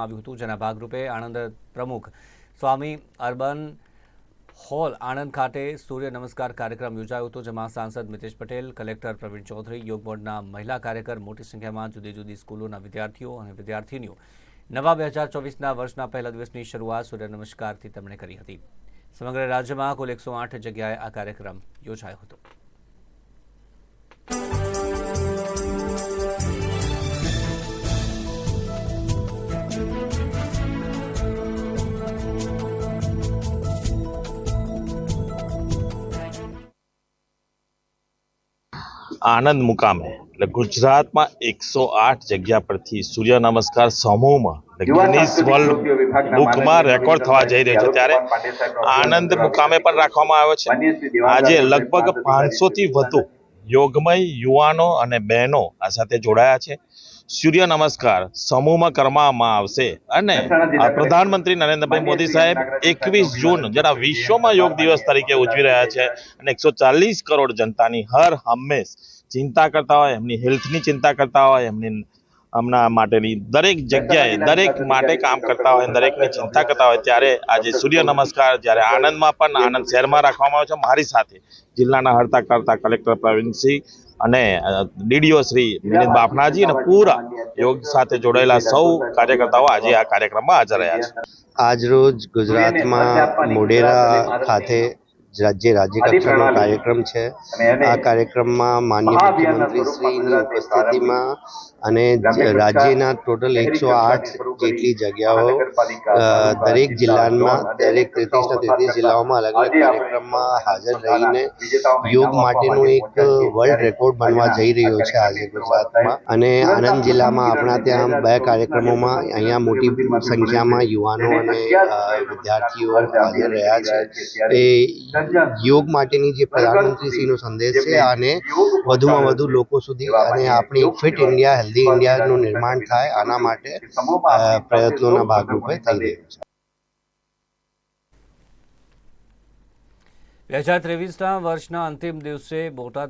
આવ્યું હતું, જેના ભાગરૂપે આણંદ પ્રમુખ સ્વામી અર્બન હોલ આણંદ ખાતે સૂર્ય નમસ્કાર કાર્યક્રમ યોજાયો હતો, જેમાં સાંસદ મિતેશ પટેલ, કલેક્ટર પ્રવીણ ચૌધરી, યોગ બોર્ડના મહિલા કાર્યકર, મોટી સંખ્યામાં જુદી જુદી સ્કૂલોના વિદ્યાર્થીઓ અને વિદ્યાર્થીનીઓ. નવા બે હજાર ચોવીસના વર્ષના પહેલા દિવસની શરૂઆત સૂર્ય નમસ્કારથી તેમણે કરી હતી. સમગ્ર રાજ્યમાં કુલ એકસો આઠ જગ્યાએ આ કાર્યક્રમ યોજાયો હતો. આણંદ મુકામે. એટલે ગુજરાતમાં એકસો આઠ જગ્યા પરથી સૂર્ય નમસ્કાર સમૂહમાં ગિનિસ વર્લ્ડ બુકમાં રેકોર્ડ થવા જઈ રહ્યો છે ત્યારે આનંદ મુકામે પણ રાખવામાં આવ્યો છે. આજે લગભગ પાંચસો થી વધુ યોગમય યુવાનો અને બહેનો આ સાથે જોડાયા છે. સૂર્ય નમસ્કાર સમૂહમાં કરવામાં આવશે અને આ પ્રધાનમંત્રી નરેન્દ્રભાઈ મોદી સાહેબ એકવીસ જૂન જેના વિશ્વમાં યોગ દિવસ તરીકે ઉજવી રહ્યા છે અને એકસો ચાલીસ કરોડ જનતાની હર હંમેશ ચિંતા કરતા હોય એમની હેલ્થની ચિંતા કરતા હોય એમની હમણાં માટેની દરેક જગ્યાએ દરેક માટે કામ કરતા હોય દરેકની ચિંતા કરતા હોય ત્યારે આજે સૂર્ય નમસ્કાર જ્યારે આણંદમાં પણ આણંદ શહેરમાં રાખવામાં આવ્યો છે. મારી સાથે જિલ્લાના હડતા કરતા કલેક્ટર પ્રવીણસિંહ અને ડીડીઓ શ્રી વિનીત બાપનાજી અને પૂરા યોગ સાથે જોડાયેલા સૌ કાર્યકર્તાઓ આજે આ કાર્યક્રમમાં હાજર રહ્યા છે. આજરોજ ગુજરાતમાં મોડેરા ખાતે રાજ્ય રાજ્ય કક્ષાનો કાર્યક્રમ છે. આ કાર્યક્રમમાં માન્ય મુખ્યમંત્રીશ્રીની ઉપસ્થિતિમાં અને રાજ્યના ટોટલ એકસો આઠ જેટલી જગ્યાઓ દરેક જિલ્લામાં દરેક તેત્રીસના તેત્રીસ જિલ્લાઓમાં અલગ અલગ કાર્યક્રમમાં હાજર રહીને યોગ માટેનું એક વર્લ્ડ રેકોર્ડ બનવા જઈ રહ્યો છે આજે ગુજરાતમાં. અને આણંદ જિલ્લામાં આપણા ત્યાં બે કાર્યક્રમોમાં અહીંયા મોટી સંખ્યામાં યુવાનો અને વિદ્યાર્થીઓ હાજર રહ્યા છે. એ યોગ માટેની જે પ્રધાનમંત્રીશ્રીનો સંદેશ છે અને વધુમાં વધુ લોકો સુધી અને આપણી ફિટ ઇન્ડિયા હેલ્ધી ઇન્ડિયાનું નિર્માણ થાય આના માટે પ્રયત્નોના ભાગરૂપે થઈ રહ્યું છે. બે હજાર ત્રેવીસના વર્ષના અંતિમ દિવસે બોટાદ